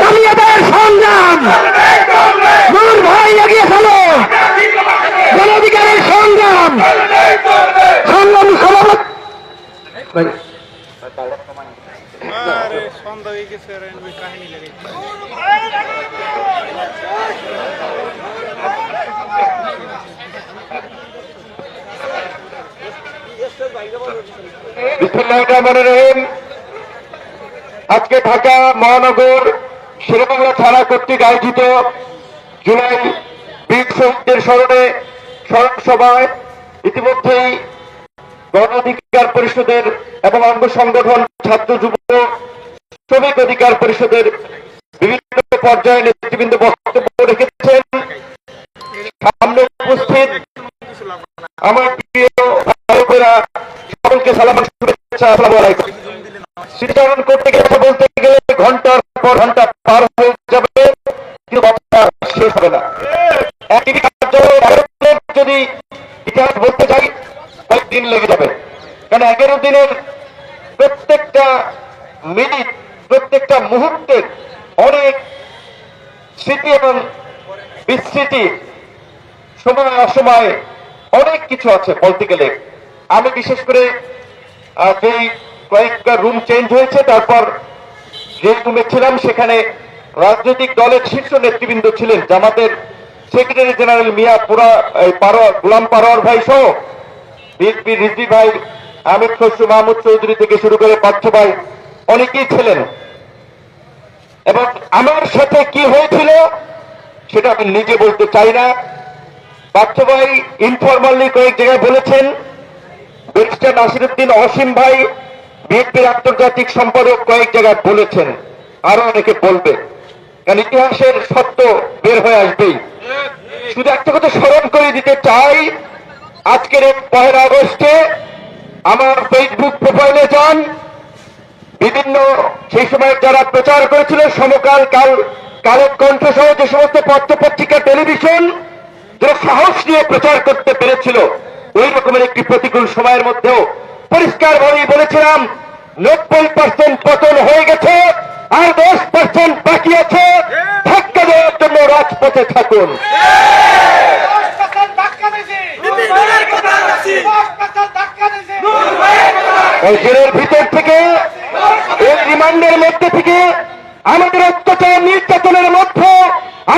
জালিয়াতের সংগ্রাম। নূর ভাই এগিয়ে চলো। গণ অধিকারের সংগ্রাম সংগ্রাম সভাপতি লেগে রহিম। আজকে ঢাকা মহানগর শেরেবাংলা থানা কর্তৃক আয়োজিত জুলাই বীর শহীদদের স্মরণে স্মরণ সভায় ইতিমধ্যেই গণ অধিকার পরিষদের এবং অঙ্গ সংগঠন ছাত্র যুব শ্রমিক অধিকার পরিষদের বিভিন্ন পর্যায়ে নেতৃবৃন্দ বক্তব্য রেখেছেন। সামনে উপস্থিত আমার প্রিয় সকলকে সালাম শুভেচ্ছা। আসসালামু আলাইকুম। স্মৃতিচারণ করতে গেলে বলতে গেলে ঘণ্টার পর ঘণ্টা পার হয়ে যাবে, কিন্তু কথা শেষ হবে না। কার্যালয়ে যদি ইতিহাস বলতে চাই কয়েকদিন লেগে যাবে। কারণ এগারো দিনের প্রত্যেকটা মিনিট, প্রত্যেকটা মুহূর্তের অনেক স্মৃতি এবং বিস্মৃতি সময় অসময়ে অনেক কিছু আছে বলতে গেলে। আমি বিশেষ করে যেই কয়েকটা রুম চেঞ্জ হয়েছে, তারপর যে রুমে ছিলাম, সেখানে রাজনৈতিক দলের শীর্ষ নেতৃবৃন্দ ছিলেন, জামাতের সেক্রেটারি জেনারেল মিয়া পুরা গোলাম পারোয়ার ভাই সহ বিএনপি রিজভি ভাই, আমির খসরু, মাহমুদ চৌধুরী থেকে শুরু করে পার্থ ভাই, অনেকেই ছিলেন। এবং আমার সাথে কি হয়েছিল, সেটা আমি নিজে বলতে চাই না। পার্থ ভাই ইনফরমালি কয়েক জায়গায় বলেছেন, ব্যারিস্টার নাসিরুদ্দিন অসীম ভাই বিএনপির আন্তর্জাতিক সম্পাদক কয়েক জায়গায় বলেছেন, আরও অনেকে বলবে। কারণ ইতিহাসের সত্য বের হয়ে আসবেই। শুধু একটা কথা স্মরণ করে দিতে চাই, আজকের এই পহেলা আগস্টে আমার ফেসবুক প্রোফাইলে যান। বিভিন্ন সেই সময় যারা প্রচার করেছিল, সমকাল, কাল, কালের কণ্ঠ সহ যে সমস্ত পত্র পত্রিকা টেলিভিশন, যারা সাহস নিয়ে প্রচার করতে পেরেছিল, ওই রকমের একটি প্রতিকূল সময়ের মধ্যেও পরিষ্কার ভাবেই বলেছিলাম, নব্বই পার্সেন্ট পতন হয়ে গেছে আর দশ পার্সেন্ট বাকি আছে। ধাক্কা দেওয়ার জন্য রাজপথে থাকুন। জেলের ভিতর থেকে, এই রিমান্ডের মধ্যে থেকে আমাদের অত্যাচার নির্যাতনের মধ্যে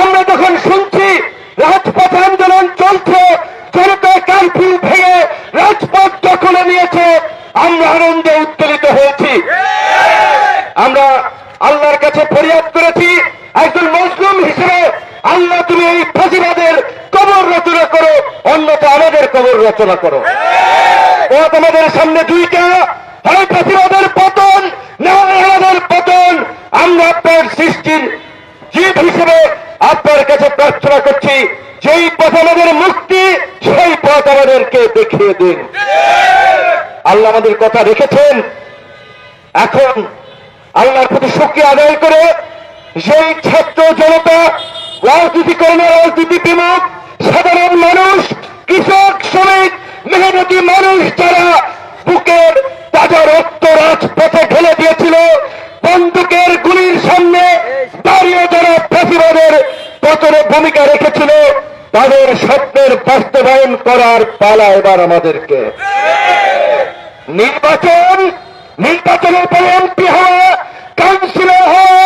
আমরা যখন শুনছি রাজপথ আন্দোলন চলছে জনতা কারফিউ ভেঙে রাজপথ দখলে নিয়েছে আমরা আনন্দে উত্তোলিত হয়েছি আমরা আল্লাহর কাছে ফরিয়াদ করেছি একজন মজলুম হিসেবে আল্লাহ তুমি এই ফাঁসিবাদের কবর রচনা করো অন্যথা রচনা করো। পথ আমাদের সামনে দুইটা ফাঁসিবাদের পতন না পতন। আমরা আপনার সৃষ্টির জীব হিসেবে আপনার কাছে প্রার্থনা করছি, যেই পথ আমাদের মুক্তি, সেই পথ আমাদেরকে দেখিয়ে দিন। আল্লাহ আমাদের কথা রেখেছেন। এখন আল্লাহর প্রতি শক্তি আদায় করে সেই ছাত্র জনতা রাজনীতি কর্মী, রাজনীতি বিমুখ, সাধারণ মানুষ কৃষক শ্রমিক মেহনতি মানুষ যারা বুকের তাজা রক্ত রাজপথে ঢেলে দিয়েছিল, বন্দুকের গুলির সামনে দাঁড়িয়ে যারা ফাঁসিবাদের পতনে ভূমিকা রেখেছিল, তাদের স্বপ্নের বাস্তবায়ন করার পালা এবার আমাদেরকে। নির্বাচন, নির্বাচনের পরে এমপি হওয়া কাউন্সিলর হওয়া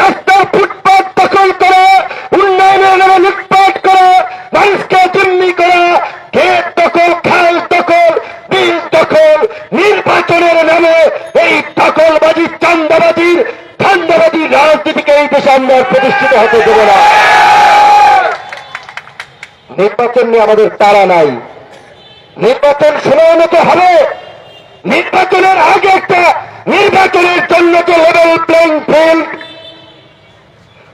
রাস্তার ফুটপাত দখল করা উন্নয়নের নামে লুটপাট করা মানুষকে জিম্মি করা ক্ষেত দখল খাল দখল বীজ দখল নির্বাচনের নামে এই দখলবাজি চান্দাবাজির ধান্দাবাজির রাজনীতিকে এই দেশে আমরা আর প্রতিষ্ঠিত হতে দেব না নিয়ে আমাদের তারা নাই। নির্বাচন সময় মতো হবে। নির্বাচনের আগে একটা নির্বাচনের জন্য যে লেভেল প্লেইং ফিল্ড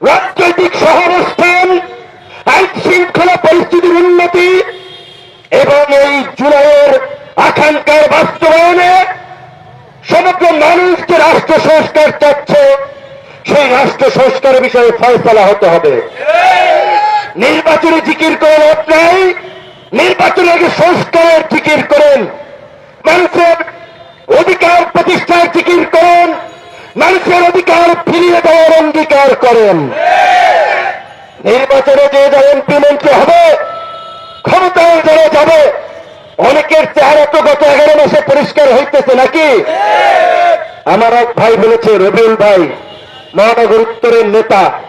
রাজনৈতিক সহাবস্থান, আইন শৃঙ্খলা পরিস্থিতির উন্নতি এবং এই জুলাইয়ের আকাঙ্ক্ষার বাস্তবায়নে সমগ্র মানুষ যে রাষ্ট্র সংস্কার চাচ্ছে, সেই রাষ্ট্র সংস্কারের বিষয়ে ফয়সলা হতে হবে। নির্বাচনে জিকির করে লাভ নাই। নির্বাচনে আগে সংস্কারের জিকির করেন। মানুষের অধিকার প্রতিষ্ঠার জিকির করেন। মানুষের অধিকার ফিরিয়ে দেওয়ার অঙ্গীকার করেন। নির্বাচনে যে যারা এমপি মন্ত্রী হবে, ক্ষমতায় যারা যাবে, অনেকের চেহারা তো গত এগারো মাসে পরিষ্কার হইতেছে নাকি? আমার এক ভাই বলেছে, রবিউল ভাই, মহানগর উত্তরের নেতা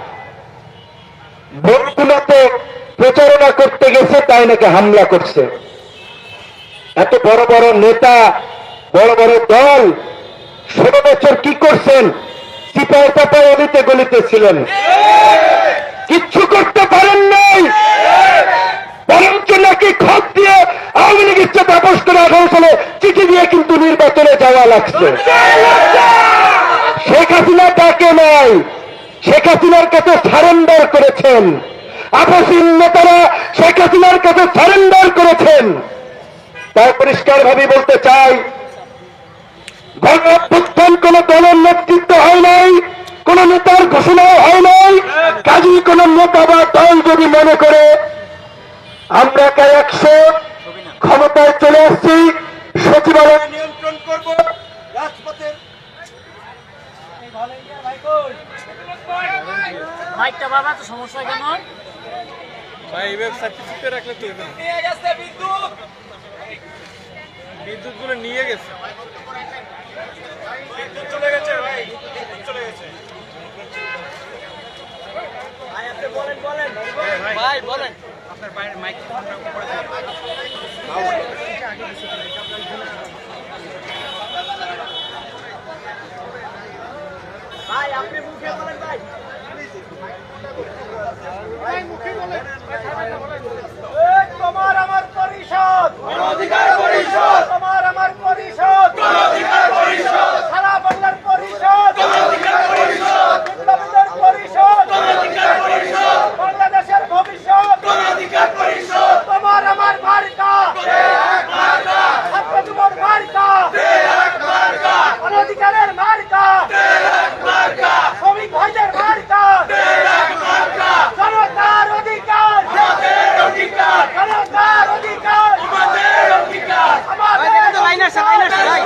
ভোটগুলোতে প্রচারণা করতে গেছে, তাই নাকি হামলা করছে? এত বড় বড় নেতা, বড় বড় দল, ষোলো বছর কি করছেন? সিপাই চাপাই অলিতে গলিতে ছিলেন। কিচ্ছু করতে পারেন নাই। বরঞ্চ নাকি খত দিয়ে আওয়ামী লীগ ইচ্ছা তাপস করে আঠারো সালে চিঠি দিয়ে কিন্তু নির্বাচনে যাওয়া লাগছে। শেখ হাসিনা ডাকে নাই। শেখ হাসিনার কাছে সারেন্ডার করেছেন। আপসীন নেতারা শেখ হাসিনার কাছে সারেন্ডার করেছেন। তাই পরিষ্কার ভাবে বলতে চাই গণ কোন দলের নেতৃত্ব হয় নাই, কোন নেতার ঘোষণাও হয় নাই। কাজী কোন নেতা বা দল যদি মনে করে, আমরা একা একশো ক্ষমতায় চলে আসছি, সচিবালয় নিয়ন্ত্রণ করব মাইকটা বাবা তো সমস্যা কেন? ভাই এইভাবে সার্টিফিকেট রাখলে তো হবে না। বিদ্যুৎ। গুলো নিয়ে গেছে। ভাই বলেন আপনার বাইরের মাইক উপরে ভাই আপনি মুখে বলেন ভাই। তোমার আমার পরিষদ। অধিকার পরিষদ। তোমার আমার পরিষদ অধিকার পরিষদ সারা বাংলার পরিষদ অধিকার পরিষদ বিপ্লবীদের পরিষদ অধিকার পরিষদ বাংলাদেশের ভবিষ্যৎ অধিকার পরিষদ তোমার আমার মার্কা ছাত্র যুবর মার্কা অনধিকারের মার্কা শ্রমিক ভাইদের মার্কা জনতার অধিকার জনতার অধিকার আমাদের লাইন আছে লাইন আছে ভাই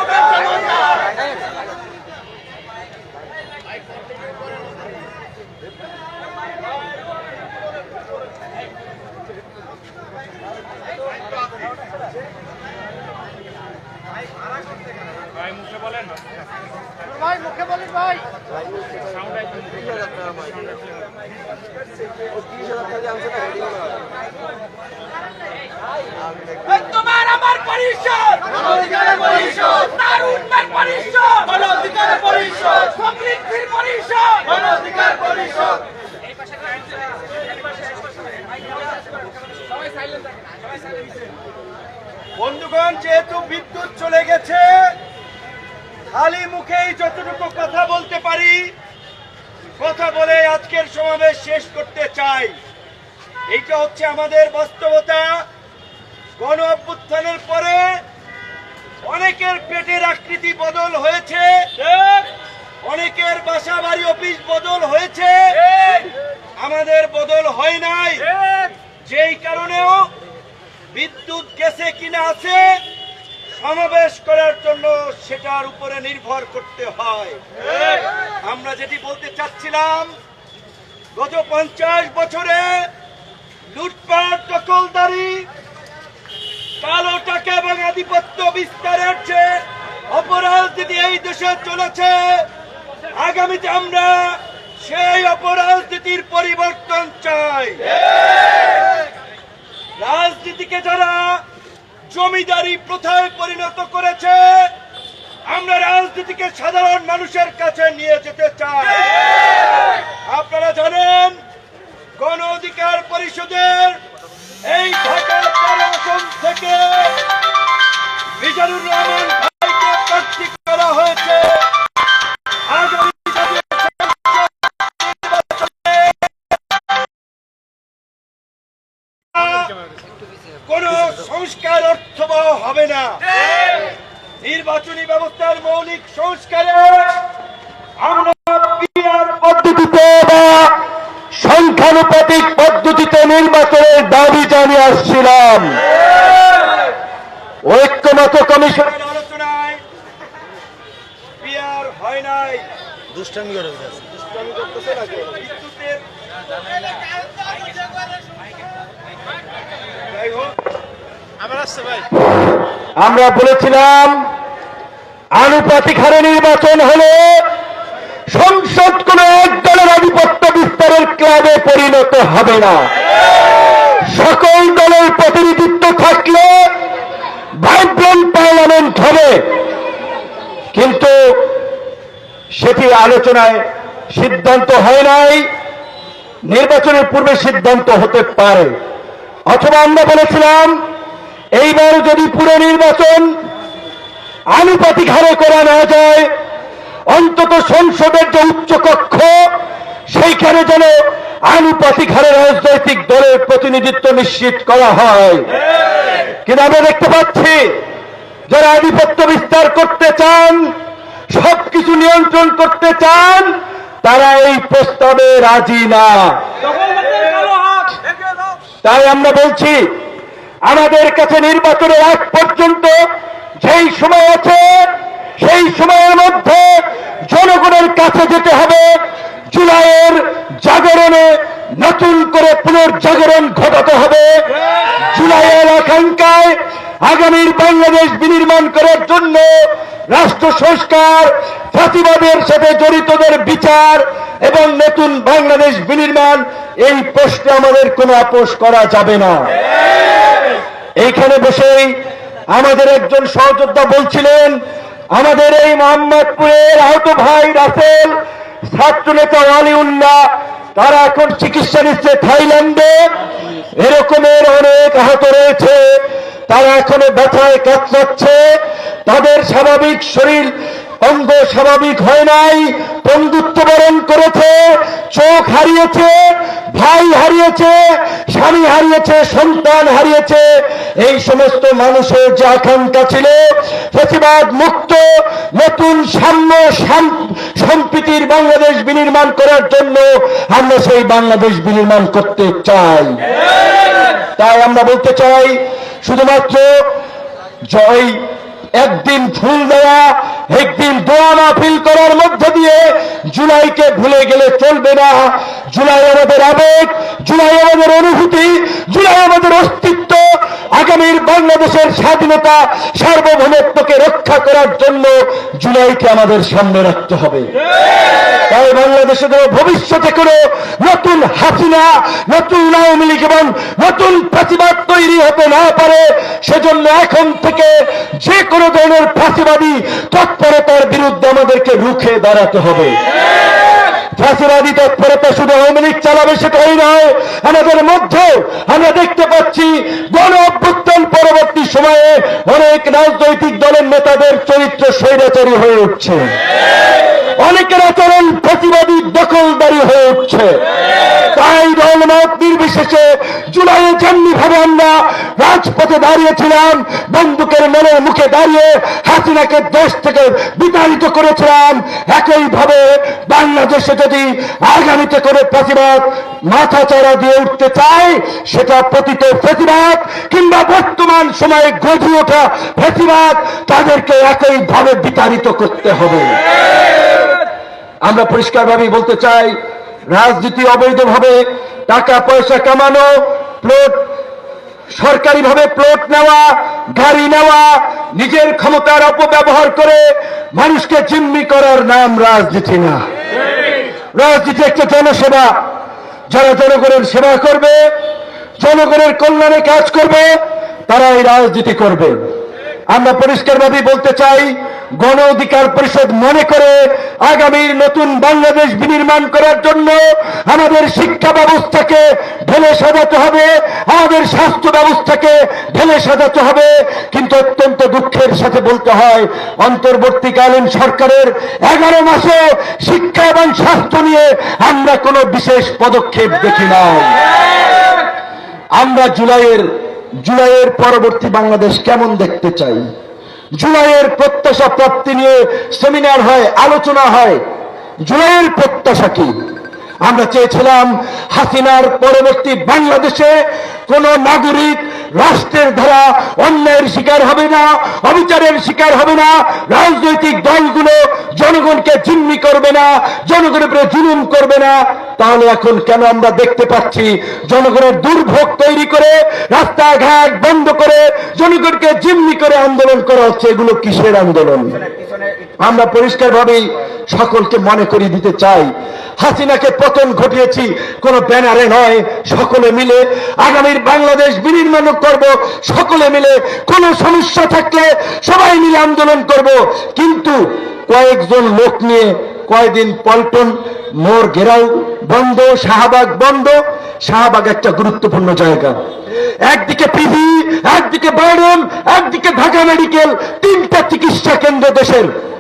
ভাই মুখে বলেন ভাই মুখে বলেন ভাই তোমার আমার পরিষদ। পরিষদ। তার উন্নয়ন পরিষদ। অধিকারের পরিষদ। সমৃদ্ধির পরিষদ। অধিকার পরিষদ। বন্ধুগণ যেহেতু বিদ্যুৎ চলে গেছে খালি মুখেই যতটুকু কথা বলতে পারি কথা বলে আজকের সমাবেশ শেষ করতে চাই। এইটা হচ্ছে আমাদের বাস্তবতা। গণ অভ্যুত্থানের পরে অনেকের পেটের আকৃতি বদল হয়েছে। অনেকের বাসা বাড়ি অফিস বদল হয়েছে। আমাদের বদল হয় নাই। যেই কারণেও বিদ্যুৎ গেছে কিনা আছে, সমাবেশ করার জন্য সেটার উপরে নির্ভর করতে হয়। আমরা যেটি বলতে চাচ্ছিলাম, গত পঞ্চাশ বছরে লুটপাট, দখলদারি কালো টাকা এবং আধিপত্য বিস্তারের যে অপরাজনীতি এই দেশে চলেছে, আগামীতে আমরা সেই অপরাজনীতির পরিবর্তন চাই। রাজনীতিকে যারা জমিদারি প্রথায় পরিণত করেছে, আমরা রাজনীতিকে সাধারণ মানুষের কাছে নিয়ে যেতে চাই। আপনারা জানেন, গণ অধিকার পরিষদের এই তেরো আসন থেকে মিজানুর রহমান ভাইকে প্রার্থী করা হয়েছে। কোন সংস্কার অর্থবহ হবে না। নির্বাচনী ব্যবস্থার মৌলিক সংস্কারে আমরা পিআর পদ্ধতিতে নির্বাচনের দাবি জানিয়ে আসছিলাম। ঐক্যমত আলোচনায় হয় নাই। দুষ্টামি করে আসছে আমরা বলেছিলাম আনুপাতিক হারে নির্বাচন হলে সংসদ কোন এক দলের আধিপত্য বিস্তারের ক্লাবে পরিণত হবে না। সকল দলের প্রতিনিধিত্ব থাকলে ভাইব্রেন্ট পার্লামেন্ট হবে। কিন্তু সেটি আলোচনায় সিদ্ধান্ত হয় নাই, নির্বাচনের পূর্বে সিদ্ধান্ত হতে পারে। অথবা আমরা বলেছিলাম, এইবার যদি পুরো নির্বাচন আনুপাতিক হারে করা না যায়, অন্তত সংসদের যে উচ্চকক্ষ, সেইখানে যেন আনুপাতিক হারে রাজনৈতিক দলের প্রতিনিধিত্ব নিশ্চিত করা হয়। কিন্তু আমরা দেখতে পাচ্ছি, যারা আধিপত্য বিস্তার করতে চান, সবকিছু নিয়ন্ত্রণ করতে চান, তারা এই প্রস্তাবে রাজি না। তাই আমরা বলছি, আমাদের কাছে নির্বাচনের আগ পর্যন্ত যেই সময় আছে, সেই সময়ের মধ্যে জনগণের কাছে যেতে হবে। জুলাইয়ের জাগরণে নতুন করে পুনর্জাগরণ ঘটাতে হবে। জুলাইয়ের আকাঙ্ক্ষায় আগামীর বাংলাদেশ বিনির্মাণ করার জন্য রাষ্ট্র সংস্কার ফাঁসিবাদের সাথে জড়িতদের বিচার এবং নতুন বাংলাদেশ বিনির্মাণ, এই প্রশ্নে আমাদের কোনো আপোষ করা যাবে না। এইখানে বসেই আমাদের একজন সহযোদ্ধা বলছিলেন, আমাদের এই মোহাম্মদপুরের আহত ভাই রাসেল ওয়ালিউল্লাহ তারা এখন চিকিৎসা নিচ্ছে থাইল্যান্ডে। এরকমের অনেক আহত রয়েছে। তারা এখনও ব্যথায় কাজ তাদের স্বাভাবিক শরীর অঙ্গ স্বাভাবিক হয় নাই বন্ধুত্ব বরণ করেছে চোখ হারিয়েছে ভাই হারিয়েছে স্বামী হারিয়েছে সন্তান হারিয়েছে এই সমস্ত মানুষের যে আকাঙ্ক্ষা ছিল প্রতিবাদ মুক্ত নতুন সাম্য সাম- সম্প্রীতির বাংলাদেশ বিনির্মাণ করার জন্য আমরা সেই বাংলাদেশ বিনির্মাণ করতে চাই। তাই আমরা বলতে চাই শুধুমাত্র জয় একদিন ফুল দেওয়া একদিন দোয়া ফিল করার মধ্য দিয়ে জুলাইকে ভুলে গেলে চলবে না। জুলাই আমাদের আবেগ, জুলাই আমাদের অনুভূতি, জুলাই আমাদের অস্তিত্ব আগামীর বাংলাদেশের স্বাধীনতা, সার্বভৌমত্বকে রক্ষা করার জন্য জুলাইকে আমাদের সামনে রাখতে হবে। তাই বাংলাদেশে যেন ভবিষ্যতে কোনো নতুন হাসিনা, নতুন আওয়ামী লীগ এবং নতুন প্রতিবাদ তৈরি হতে না পারে, সেজন্য এখন থেকে যে কোনো ধরনের ফাঁসিবাদী তৎপরতার বিরুদ্ধে আমাদেরকে রুখে দাঁড়াতে হবে। ফাঁসিবাদী তৎপরতা শুধু আওয়ামী লীগ চালাবে সেটাই নয়। আমাদের মধ্যে আমরা দেখতে পাচ্ছি গণ অভ্যুত্থান পরবর্তী সময়ে অনেক রাজনৈতিক দলের নেতাদের চরিত্র স্বৈরাচারী হয়ে উঠছে। অনেকের আচরণ প্রতিবাদী দখলদারি হয়ে উঠছে তাই দলমত নির্বিশেষে জুলাইয়ে যেমনি ভাবে আমরা রাজপথে দাঁড়িয়েছিলাম, বন্দুকের মনের মুখে দাঁড়িয়ে হাসিনাকে দেশ থেকে বিতাড়িত করেছিলাম, একইভাবে বাংলাদেশে যদি আগামীতে করে প্রতিবাদ মাথা চারা দিয়ে উঠতে চায়, সেটা পতিত প্রতিবাদ কিংবা বর্তমান সময়ে গজি ওঠা প্রতিবাদ, তাদেরকে একইভাবে বিতাড়িত করতে হবে। আমরা পরিষ্কারভাবে বলতে চাই, রাজনীতি অবৈধভাবে টাকা পয়সা কামানো প্লট সরকারিভাবে প্লট নেওয়া, গাড়ি নেওয়া, নিজের ক্ষমতার অপব্যবহার করে মানুষকে জিম্মি করার নাম রাজনীতি না। রাজনীতি একটা জনসেবা, যারা জনগণের সেবা করবে, জনগণের কল্যাণে কাজ করবে তারা এই রাজনীতি করবে। আমরা পরিষ্কারভাবে বলতে চাই গণ অধিকার পরিষদ মনে করে আগামীর নতুন বাংলাদেশ বিনির্মাণ করার জন্য আমাদের শিক্ষা ব্যবস্থাকে ঢেলে সাজাতে হবে, আমাদের স্বাস্থ্য ব্যবস্থাকে ঢেলে সাজাতে হবে। কিন্তু অত্যন্ত দুঃখের সাথে বলতে হয়, অন্তর্বর্তীকালীন সরকারের এগারো মাসে শিক্ষা এবং স্বাস্থ্য নিয়ে আমরা কোনো বিশেষ পদক্ষেপ দেখি না আমরা জুলাইয়ের জুলাইয়ের পরবর্তী বাংলাদেশ কেমন দেখতে চাই? জুলাইয়ের প্রত্যাশা প্রাপ্তি নিয়ে সেমিনার হয় আলোচনা হয়। জুলাইয়ের প্রত্যাশা কি? আমরা চেয়েছিলাম হাসিনার পরবর্তী বাংলাদেশে কোন নাগরিক রাষ্ট্রের দ্বারা অন্যায়ের শিকার হবে না, অবিচারের শিকার হবে না, রাজনৈতিক দলগুলো জনগণকে জিম্মি করবে না, জনগণের উপরে জুলুম করবে না। তাহলে এখন কেন আমরা দেখতে পাচ্ছি জনগণের দুর্ভোগ তৈরি করে, রাস্তাঘাট বন্ধ করে, জনগণকে জিম্মি করে আন্দোলন করা হচ্ছে? এগুলো কিসের আন্দোলন? আমরা পরিষ্কারভাবেই সকলকে মনে করিয়ে দিতে চাই। হাসিনাকে পতন ঘটিয়েছি, কোন ব্যানারে নয়, সকলে মিলে। আগামীর বাংলাদেশ বিনির্মাণ করব, সকলে মিলে। কোন সমস্যা থাকলে সবাই মিলে আন্দোলন করব। কিন্তু কয়েকজন লোক নিয়ে কয়দিন পল্টন, মোর ঘেরাও বন্ধ, শাহবাগ বন্ধ। শাহবাগ একটা গুরুত্বপূর্ণ জায়গা। একদিকে পিভি, একদিকে বাইরন একদিকে ঢাকা মেডিকেল, তিনটা চিকিৎসা কেন্দ্র দেশের।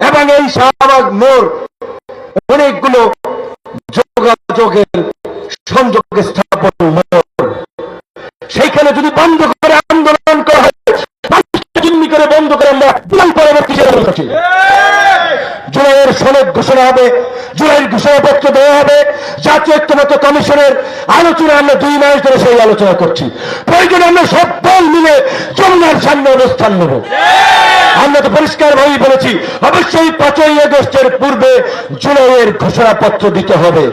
এবং এই শাহবাগ মোড় অনেকগুলো যোগাযোগের সংযোগ স্থাপন সেইখানে যদি বন্ধ করে আন্দোলন করা হয় জিম্মি করে বন্ধ করে আমরা জুলাই পরবর্তী জেলা জুলাইয়ের সনদ ঘোষণা হবে জুলাইয়ের ঘোষণাপত্র দেওয়া হবে। জাতীয় ঐক্যমত কমিশনের আলোচনা আমরা দুই মাস ধরে সেই আলোচনা করছি। প্রয়োজনে আমরা সব দল মিলে যমুনার সামনে অবস্থান নেব। আমরা তো পরিষ্কার ভাবেই বলেছি, অবশ্যই পাঁচই আগস্টের পূর্বে জুলাইয়ের ঘোষণাপত্র দিতে হবে।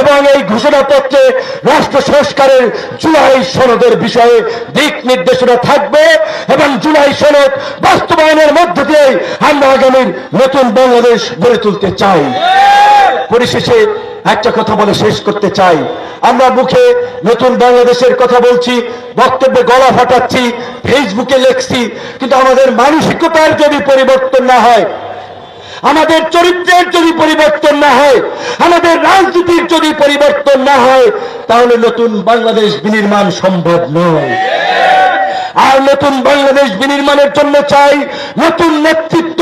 এবং এই ঘোষণাপত্রে রাষ্ট্র সংস্কারের জুলাই সনদের বিষয়ে দিক নির্দেশনা থাকবে এবং জুলাই সনদ বাস্তবায়নের মধ্য দিয়ে আমরা আগামীর নতুন বাংলাদেশ গড়ে তুলতে চাই। পরিশেষে একটা কথা বলে শেষ করতে চাই। আমরা মুখে নতুন বাংলাদেশের কথা বলছি, বক্তব্যে গলা ফাটাচ্ছি, ফেসবুকে লেখছি, কিন্তু আমাদের মানসিকতার যদি পরিবর্তন না হয়, আমাদের চরিত্রের যদি পরিবর্তন না হয়, আমাদের রাজনীতির যদি পরিবর্তন না হয়, তাহলে নতুন বাংলাদেশ বিনির্মাণ সম্ভব নয়। আর নতুন বাংলাদেশ বিনির্মাণের জন্য চাই নতুন নেতৃত্ব,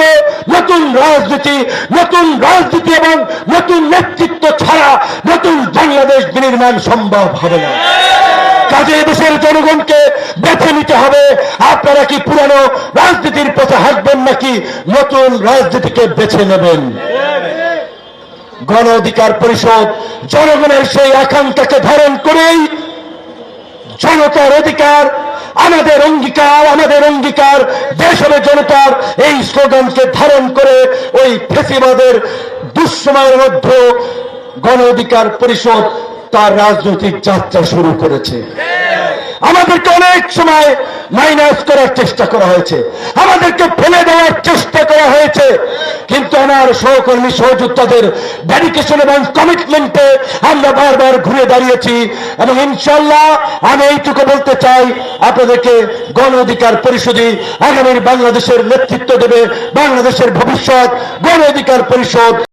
নতুন রাজনীতি নতুন রাজনীতি এবং নতুন নেতৃত্ব ছাড়া নতুন বাংলাদেশ বিনির্মাণ সম্ভব হবে না। কাজে দেশের জনগণকে বেছে নিতে হবে। আপনারা কি পুরানো রাজনীতির পথে হাঁটবেন নাকি নতুন রাজনীতিকে বেছে নেবেন? গণ অধিকার পরিষদ জনগণের সেই আকাঙ্ক্ষাকে ধারণ করেই জনতার অধিকার আমাদের অঙ্গীকার আমাদের অঙ্গীকার দেশ হবে জনতার এই স্লোগানকে ধারণ করে ওই ফেসিবাদের দুঃসময়ের মধ্যে গণ অধিকার পরিষদ তার রাজনৈতিক যাত্রা শুরু করেছে। আমাদেরকে অনেক সময় মাইনাস করার চেষ্টা করা হয়েছে। আমাদেরকে ফেলে দেওয়ার চেষ্টা করা হয়েছে। কিন্তু আমার সহকর্মী সহযোদ্ধাদের ডেডিকেশন এবং কমিটমেন্টে আমরা বারবার ঘুরে দাঁড়িয়েছি এবং ইনশাল্লাহ আমি এইটুকু বলতে চাই, আপনাদেরকে গণ অধিকার পরিষদই আগামীর বাংলাদেশের নেতৃত্ব দেবে, বাংলাদেশের ভবিষ্যৎ গণ অধিকার পরিষদ।